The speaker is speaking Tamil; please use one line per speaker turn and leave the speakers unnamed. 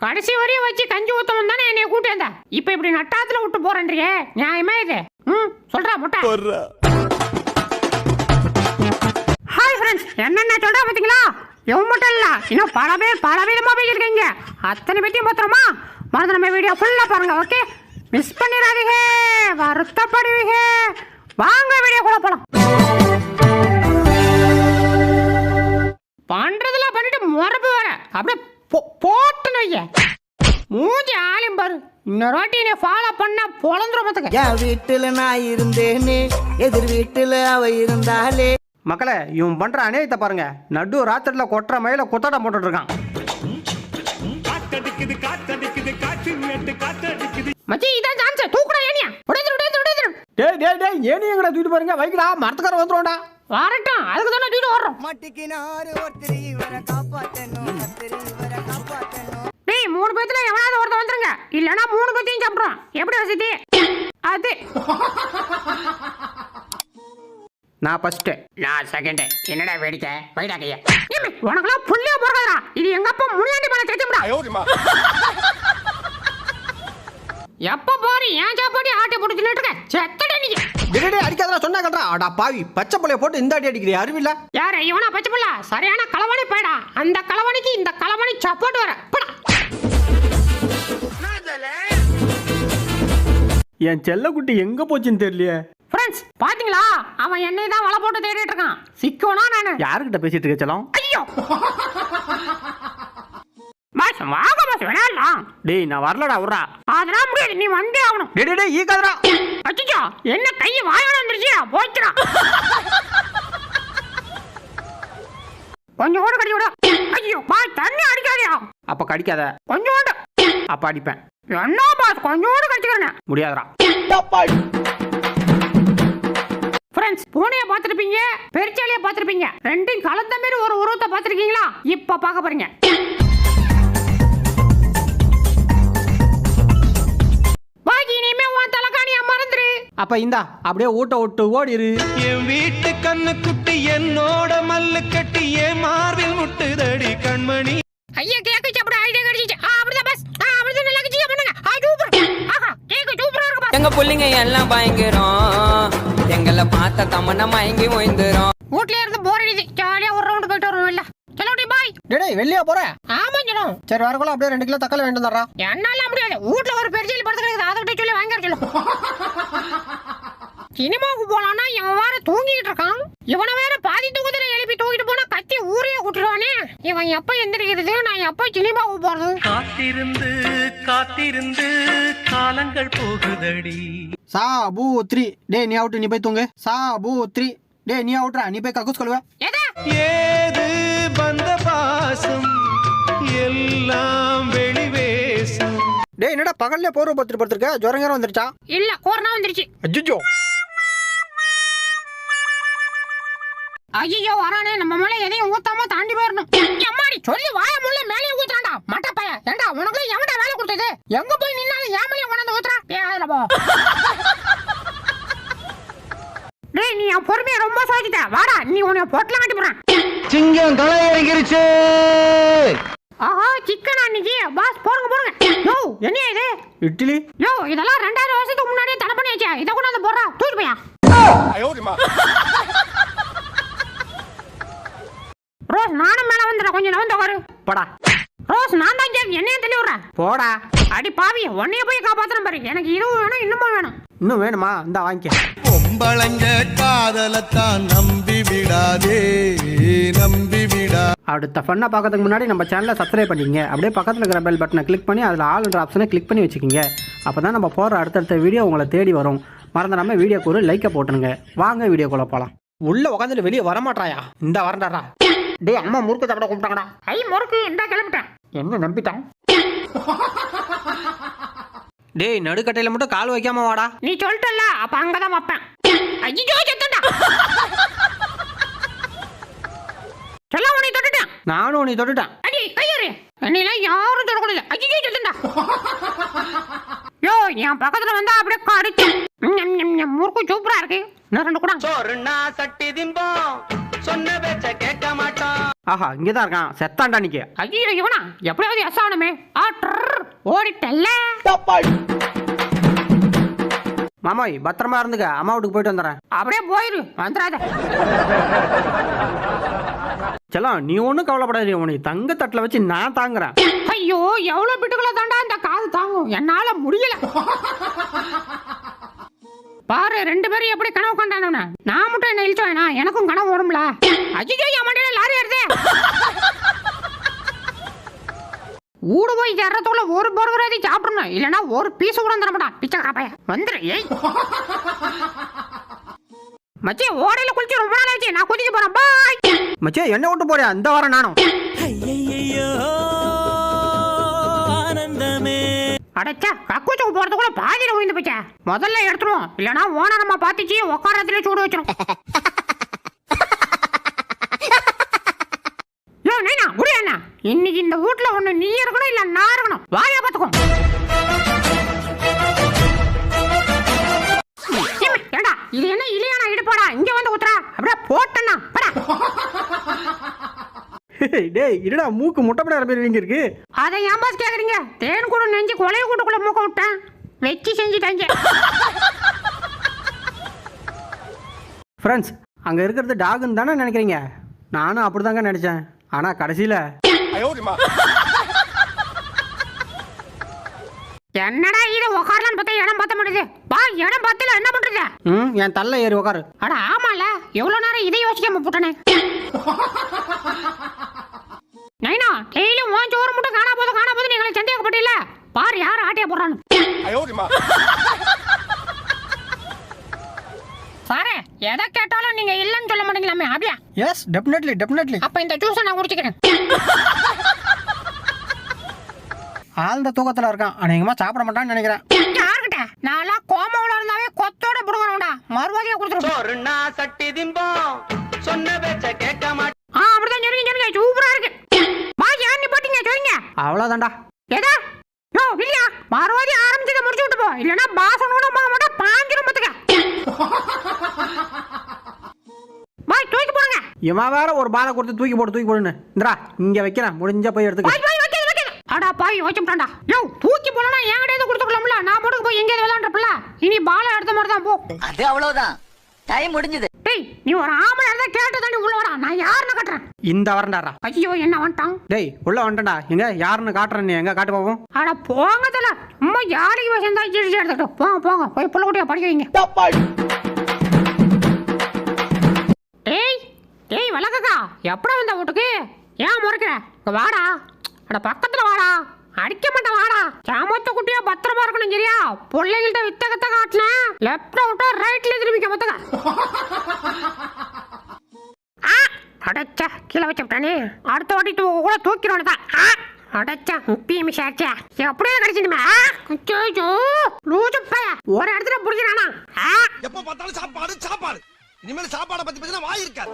கடைசி வரையும் வச்சு கஞ்சி ஊத்தவன் தானே என்னைய கூட்டி வந்த? இப்ப இப்படி நட்டாத்துல விட்டு போறேன்றியே. நியாயமா இது? ம் சொல்றா முட்டை. ஹாய் ஃப்ரெண்ட்ஸ் என்னென்ன சொல்றா பாத்தீங்களா? இவன் மட்டும் இல்ல. இன்னும் பல பேர் பல விதமா பேசியிருக்கீங்க. அத்தனை பேத்தையும் பத்திரமா மறந்து நம்ம வீடியோ ஃபுல்லா பாருங்க ஓகே மிஸ் பண்ணிடாதீங்க. வருத்தப்படுவீங்க. வாங்க வீடியோ கூட போலாம். பண்றதுல பண்ணிட்டு மரபு வர அப்படியே போ- போட்டுன்னு வைய. மூஞ்சி ஆளும் பாரு. இன்னொரு வாட்டி என்னை ஃபாலோ பண்ண பொழந்துரும் பார்த்துக்க
என் வீட்டுல நான் இருந்தேனே எதிர் வீட்டுல அவ இருந்தாலே.
மக்களே இவன் பண்ற அநியாயத்தை பாருங்க. நடு ராத்திரில கொட்டுற மயில குத்தாட்டம் போட்டுட்டு இருக்கான்
மச்சி இதான் சான்ஸ் தூக்குடா ஏனியா உடைந்துரு உடைந்துரு உடைந்துரு
டேய் டேய் டேய் ஏனி எங்கடா தூக்கிட்டு பாருங்க வைக்கடா மரத்துக்கார வந்துருவான்டா.
வரட்டும் அதுக்கு தானே தூக்கிட்டு வர்றோம்
மாட்டிக்கினாரு ஒருத்தர் இவரை காப்பாத்தணும் ஒருத்தர் இவரை காப்பாத்தணும்.
டேய் மூணு பேத்துல எவனாவது ஒருத்தன் வந்துருங்க. இல்லனா மூணு பேத்தையும் சாப்பிடுறோம் எப்படி வசதி அது.
நான் ஃபர்ஸ்ட்
நான் செகண்ட் என்னடா வேடிக்கை? வைடா கையா. உனக்கெல்லாம் புள்ளிய போறதா இது எங்க அப்பா முன்னாடி பண்ண தெரியும்டா எப்ப போறீ? ஏன் சாப்பாடி ஆட்டை போட்டு தின்னுட்டு இருக்க? செத்தட.
டேய் அடிக்காதடா சொன்னா கண்டா அடா பாவி பச்சை புள்ளைய போட்டு இந்த அடி அடிக்கிறீ அறிவில்ல
யாரு இவனா பச்சை புள்ள? சரியான களவாணி போயடா. அந்த களவாணிக்கு இந்த களவாணி சப்போர்ட் வர போடா.
என் செல்லக்குட்டி எங்க போச்சுன்னு தெரியலையே.
ஃப்ரெண்ட்ஸ் பாத்தீங்களா? அவன் என்னை தான் வலை போட்டு தேடிட்டு இருக்கான். சிக்கோனா நானு?
யாருக்கிட்ட பேசிட்டு இருக்க செல்லம்?
ஐயோ! பாஸ் வாங்க பாஸ் விளையாடலாம்
டேய் நான் வரலடா விட்றா.
அதெல்லாம் முடியாது நீ வந்தே ஆகணும்.
டேய் டேய், டேய் ஈக்காதடா
அச்சோ என்ன கையை வாயோட வந்துருச்சு? போய்க்கிறா கொஞ்சம் கூட கடி விட. ஐயோ பாய் தண்ணி அடிக்காதியா.
அப்ப கடிக்காத.
கொஞ்சோண்டு
அப்ப அடிப்பேன்.
என்ன பாஸ் கொஞ்சோண்டு கடிச்சுக்கிறேன்
முடியாதுடா.
ஃப்ரெண்ட்ஸ் பூனைய பார்த்திருப்பீங்க பெருச்சாலிய பார்த்திருப்பீங்க. ரெண்டும் கலந்த மாதிரி ஒரு உருவத்தை பார்த்திருக்கீங்களா? இப்ப பார்க்க போறீங்க. பாக்கி இனிமே உன் தலைக்காணியா மறந்துரு.
அப்ப இந்தா அப்படியே ஊட்ட விட்டு ஓடிரு.
என் வீட்டு கண்ணு குட்டி என்னோட மல்லு கட்டி என் மார்பில் முட்டுதடி கண்மணி.
ஐயா கேக்கு சாப்பிட ஐடியா கிடைச்சிச்சு. ஆ அப்படிதான் பஸ் ஆ அப்படிதான் நல்லா கிச்சியா பண்ணுங்க. ஆ சூப்பர் ஆஹா கேக்கு சூப்பரா இருக்கு பஸ்
எங்க புள்ளைங்க எல்லாம் பயங்கரம். எங்களை பார்த்த தமன்னா மயங்கி ஓய்ந்துரும்.
வீட்லயே இருந்து போர் அடிக்குது. ஜாலியா ஒரு ரவுண்ட் போயிட்டு வருவோம் இல்ல? சலோடி பாய்
டேய் வெளியே போற.
ஆமா சொல்லும்
சரி வரக்குள்ள அப்படியே ரெண்டு கிலோ தக்காளி வேண்டாம் தர்றா
என்னால முடியாது. வீட்ல ஒரு பெருச்சாலி படுத்துக்கிறது அதை விட்டு சொல்லி வாங்கி சொல்லு சினிமாவுக்கு போலான்னா இவன் வேற தூங்கிட்டு இருக்கான். இவனை வேற பாதி தூக்கத்துல எழுப்பி தூக்கிட்டு போனா கத்தி ஊரையே கூட்டுருவானே இவன் எப்ப எந்திரிக்கிறது? நான் எப்ப சினிமாவுக்கு போறது?
காத்திருந்து காத்திருந்து காலங்கள் போகுதடி.
சா பூ த்ரீ. டேய் நீ அவுட்டு நீ போய் தூங்கு. சா பூ த்ரீ. டேய் நீ அவுட்ரா நீ போய் கக்கூஸ் கொள்வ
ஏது பந்த பாசம்? எல்லாம்
டேய் என்னடா பகல்ல போர்வை பத்துட்டு படுத்துருக்க? ஜுரங்கரம் வந்துருச்சா?
இல்ல கொரோனா வந்துருச்சு.
அஜிஜோ.
ஐயோ வரானே நம்ம மேல எதையும் ஊத்தாம தாண்டி போயிடணும் எம்மாடி சொல்லி வாய முள்ள மேலே ஊத்துறான்டா. மட்ட பைய. ஏண்டா உனக்கு எவன்டா வேலை கொடுத்தது? எங்க போய் நின்னாலும் ஏன் மேலே கொண்டாந்து ஊத்துறா? பேதுல போ. டேய் நீ என் பொறுமையை ரொம்ப சோதிட்ட. வாடா நீ உன்னை பொட்டலாம் காட்டி போறான்
சிங்கம் இறங்கிருச்சு
ஆஹா சிக்கன் அன்னைக்கு பாஸ் போடுங்க போடுங்க. யோ என்ன இது?
இட்லி.
யோ இதெல்லாம் ரெண்டாயிரம் வருஷத்துக்கு முன்னாடியே தடை பண்ணி வச்சா. இதை கொண்டாந்து போடுறா. தூக்கி போயா. ரோஸ் நானும் மேல வந்துடுறேன். கொஞ்சம் நவந்து உட்காரு
போடா.
ரோஸ் நான் தான் கேக் என்னையும் தள்ளி விடுறேன்
போடா.
அடி பாவி உன்னைய போய் காப்பாத்தணும் பாரு. எனக்கு இதுவும் வேணும் இன்னமும் வேணும்.
இன்னும் வேணுமா? இந்தா வாங்கிக்க.
பொம்பளைங்க காதலத்தான் நம்பி விடாதே நம்பி விடா.
அடுத்த ஃபன்னை பார்க்கறதுக்கு முன்னாடி நம்ம சேனலை சப்ஸ்கிரைப் பண்ணிக்கங்க. அப்படியே பக்கத்தில் இருக்கிற பெல் பட்டனை கிளிக் பண்ணி அதில் ஆல்ன்ற ஆப்ஷனை கிளிக் பண்ணி வச்சுக்கோங்க. அப்போ தான் நம்ம போகிற அடுத்தடுத்த வீடியோ உங்களை தேடி வரும். மறந்துடாம வீடியோக்கு ஒரு லைக்கை போட்டுருங்க. வாங்க வீடியோக்குள்ளே போகலாம் உள்ள உட்காந்துட்டு வெளியே வரமாட்டாயா? இந்த வரண்டாடா. டேய் அம்மா முறுக்கு சாப்பிட கூப்பிட்டாங்கடா.
ஐ முறுக்கு. இந்த கிளம்பிட்டேன்.
என்ன நம்பிட்டான்? டேய் நடுக்கட்டையில் மட்டும் கால் வைக்காம வாடா.
நீ சொல்லிட்டல்ல அப்ப அங்கதான் வைப்பேன். ஐயோ செத்தண்டா சொல்ல உன்னை தொட்டுட்டேன்
நானும் நீ தொட்டுட்டேன்.
அடி கையறு. என்னையெல்லாம் யாரும் தொடக்கூடாது. ஐயோ செத்தண்டா யோ என் பக்கத்துல வந்தா அப்படியே கடிச்சு. முறுக்கு சூப்பரா இருக்கு. இன்னும் ரெண்டு கூட.
சோறுனா சட்டி திம்போம். சொன்ன பேச்ச கேட்க மாட்டோம்
ஆஹா இங்கே தான் இருக்கான். செத்தான்டா நிக்க
ஐயோ இவனா? எப்படியாவது எஸ் ஆகணுமே ஆ ட்ரர், ஓடிட்டல்ல.
மாமாய் பத்திரமா இருந்துக்க. அம்மா வீட்டுக்கு போயிட்டு வந்துடுறேன்.
அப்படியே போயிரு. வந்துடாத.
செல்லாம் நீ ஒன்றும் கவலைப்படாதீ உனக்கு தங்க தட்டில் வச்சு நான் தாங்குறேன்.
ஐயோ எவ்வளவு பிட்டுக்குள்ள தாண்டா இந்த காது தாங்கும். என்னால முடியல. பாரு ரெண்டு பேரும் எப்படி கனவு கண்டானவன நான் மட்டும் என்ன இழுத்து எனக்கும் கனவு வரும்ல. அஜிஜோ என் மண்டையில லாரி வருது ஊடு போய் சேர்றதுக்குள்ள ஒரு பர்கராதி சாப்பிடணும். இல்லைன்னா ஒரு பீஸ் கூட தர பிச்சை காப்பாய. வந்துரு ஏய். மச்சி ஓடையில குளிச்சு ரொம்ப நாள் ஆச்சு. நான் குதிக்க போறேன். பாய்
மச்சே என்ன விட்டு போறியா இந்த வாரம் நானும்.
அடைச்சா கக்கூச்சுக்கு போறதுக்குள்ள பாதியில விழுந்து போச்சா. முதல்ல எடுத்துருவோம் இல்லனா ஓனர் நம்ம பாத்துச்சு உட்காரத்துல சூடு வச்சிரும். யோ நைனா புரிய என்ன இன்னைக்கு இந்த வீட்ல ஒண்ணு நீ இருக்கணும் இல்ல நான் இருக்கணும்? வாயா பாத்துக்கோ.
டேய் இருடா மூக்கு முட்டைப்பட பேர் வீங்க இருக்கு?
அதை ஏன் பாஸ் கேக்குறீங்க? தேன் கூட நெஞ்சு கொலைய கூட்டுக்குள்ள மூக்க விட்டேன். வச்சு செஞ்சுட்டாங்க
ஃப்ரெண்ட்ஸ் அங்கே இருக்கிறது டாகுன்னு தானே நினைக்கிறீங்க? நானும் அப்படிதாங்க நினச்சேன். ஆனால் கடைசியில்
என்னடா இது? உக்காரலான்னு பார்த்தா இடம் பார்த்த முடியுது பா இடம் பார்த்தல என்ன பண்றது?
ம் என் தள்ள ஏறி உக்காரு.
அட ஆமால. எவ்வளவு நேரம் இதை யோசிக்காம போட்டனே? நைனா டெய்லியும் உன் சோறு மட்டும் காணா போதும் காணா போதும் நீங்களை சந்தேகப்பட்டில பாரு யார் ஆட்டியா போடுறான்னு. சாரே எதை கேட்டாலும் நீங்க இல்லைன்னு சொல்ல மாட்டீங்களாமே அப்படியா?
எஸ் டெஃபினெட்லி டெஃபினெட்லி
அப்ப இந்த ஜூஸை நான் குடிச்சுக்கிறேன்.
ஆழ்ந்த தூக்கத்தில் இருக்கான். அநேகமாக சாப்பிட மாட்டான்னு நினைக்கிறேன்.
யாருக்கிட்ட நான்லாம் கோமாவுல இருந்தாவே கொத்தோட புடுங்கணும்டா மறுபடியும் கொடுத்துருவோம்
சட்டி திம்போம்
அவ்வளோதான்டா
எதா யோ இல்லையா மறுபடியும் ஆரம்பிச்சதை முடிச்சு விட்டு போ. இல்லைன்னா பாசனோட போக பாஞ்சிரும் பத்துக்க பாய் தூக்கி போடுங்க.
இவன் வேற ஒரு பாலை கொடுத்து தூக்கி போட்டு தூக்கி போடுன்னு. இந்தரா இங்கே வைக்கிறேன். முடிஞ்சா போய் எடுத்துக்க.
அடா பாய் வச்சுட்டான்டா யோ தூக்கி போனா என் கிட்ட கொடுத்துக்கலாம்ல நான் போட்டுக்கு போய் எங்கேயாவது விளையாண்டுப்பல இனி பாலை எடுத்த மாதிரி தான் போ.
அது அவ்வளவுதான். டைம் முடிஞ்சது.
டேய் நீ ஒரு ஆம்பளை இருந்தா கேட்டு தாண்டி உள்ள வரா நான் யாருன்னு கட்டுறேன்?
இந்த வரண்டாரா?
ஐயோ என்ன வந்துட்டான்
டேய் உள்ள வந்துட்டா எங்க யாருன்னு காட்டுறேன் நீ. எங்க காட்டு பாப்போம்
அட போங்க தல. அம்மா யாருக்கு வசந்தா சிரிச்சு எடுத்துக்கிட்டு போங்க போங்க. போய் புள்ள குட்டியை படிக்க வைங்க. டேய் டேய் வழக்கக்கா. எப்படா வந்த வீட்டுக்கு? ஏன் முறைக்கிற? வாடா. அட பக்கத்துல வாடா. அடிக்க மாட்டேன் வாடா சாமத்த குட்டியா பத்திரமா இருக்கணும் சரியா? பிள்ளைகள்ட்ட வித்தகத்தை காட்டினேன் லெப்ட் அவுட்டா ரைட்ல திரும்பிக்க மொத்தக ஆ அடைச்சா கீழே வச்சு விட்டானே. அடுத்த வாட்டி கூட தூக்கிடுவானு தான் அடைச்சா முப்பி மிஷாச்சா எப்படியே கிடைச்சிடுமே அச்சோ லூசு பைய. ஒரு இடத்துல பிடிக்கிறானா?
எப்ப பார்த்தாலும் சாப்பாடு சாப்பாடு. இனிமேல் சாப்பாடை பத்தி பேசினா வாய் இருக்காது.